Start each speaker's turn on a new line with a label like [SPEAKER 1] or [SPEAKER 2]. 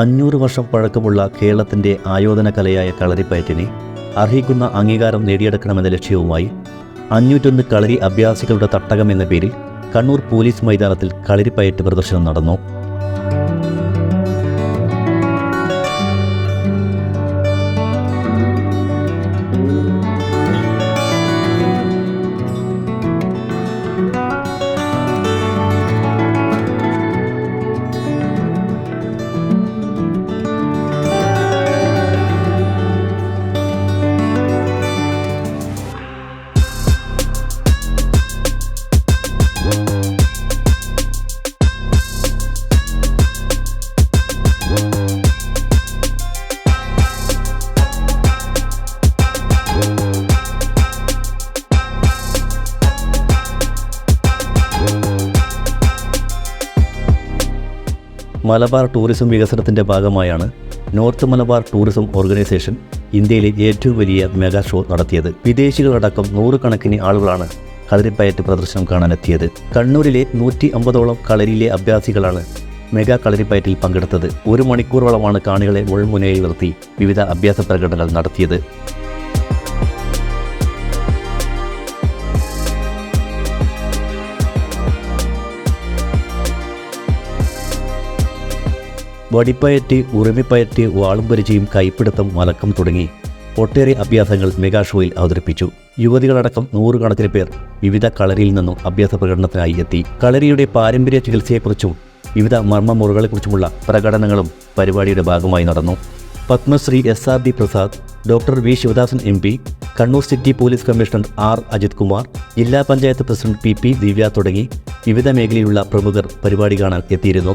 [SPEAKER 1] അഞ്ഞൂറ് വർഷം പഴക്കമുള്ള കേരളത്തിന്റെ ആയോധന കലയായ കളരിപ്പയറ്റിനെ അർഹിക്കുന്ന അംഗീകാരം നേടിയെടുക്കണമെന്ന ലക്ഷ്യവുമായി അഞ്ഞൂറ്റൊന്ന് കളരി അഭ്യാസികളുടെ തട്ടകം എന്ന പേരിൽ കണ്ണൂർ പോലീസ് മൈതാനത്തിൽ കളരിപ്പയറ്റ് പ്രദർശനം നടന്നു. മലബാർ ടൂറിസം വികസനത്തിന്റെ ഭാഗമായാണ് നോർത്ത് മലബാർ ടൂറിസം ഓർഗനൈസേഷൻ ഇന്ത്യയിലെ ഏറ്റവും വലിയ മെഗാ ഷോ നടത്തിയത്. വിദേശികളടക്കം നൂറുകണക്കിന് ആളുകളാണ് കളരിപ്പയറ്റ് പ്രദർശനം കാണാനെത്തിയത്. കണ്ണൂരിലെ നൂറ്റി അമ്പതോളം കളരിയിലെ അഭ്യാസികളാണ് മെഗാ കളരിപ്പയറ്റിൽ പങ്കെടുത്തത്. ഒരു മണിക്കൂറോളമാണ് കാണികളെ ഉൾമുനയിൽ നിർത്തി വിവിധ അഭ്യാസ പ്രകടനങ്ങൾ നടത്തിയത്. വടിപ്പയറ്റ് ഉറുമിപ്പയറ്റ് വാളുംപരിചയും കൈപ്പിടുത്തം മലക്കം തുടങ്ങി ഒട്ടേറെ അഭ്യാസങ്ങൾ മെഗാ ഷോയിൽ അവതരിപ്പിച്ചു. യുവതികളടക്കം നൂറുകണക്കിന് പേർ വിവിധ കളരിയിൽ നിന്നും അഭ്യാസ പ്രകടനത്തിനായി എത്തി. കളരിയുടെ പാരമ്പര്യ ചികിത്സയെക്കുറിച്ചും വിവിധ മർമ്മ മർമ്മമുറകളെക്കുറിച്ചുമുള്ള പ്രകടനങ്ങളും പരിപാടിയുടെ ഭാഗമായി നടന്നു. Padmashri S R D Prasad doctor V Sivadasan M P Kannur city police commissioner R Ajith Kumar ജില്ലാ panchayat president P P Divya തുടങ്ങി വിവിധ മേഖലയിലുള്ള പ്രമുഖർ പരിപാടി കാണാൻ എത്തിയിരുന്നു.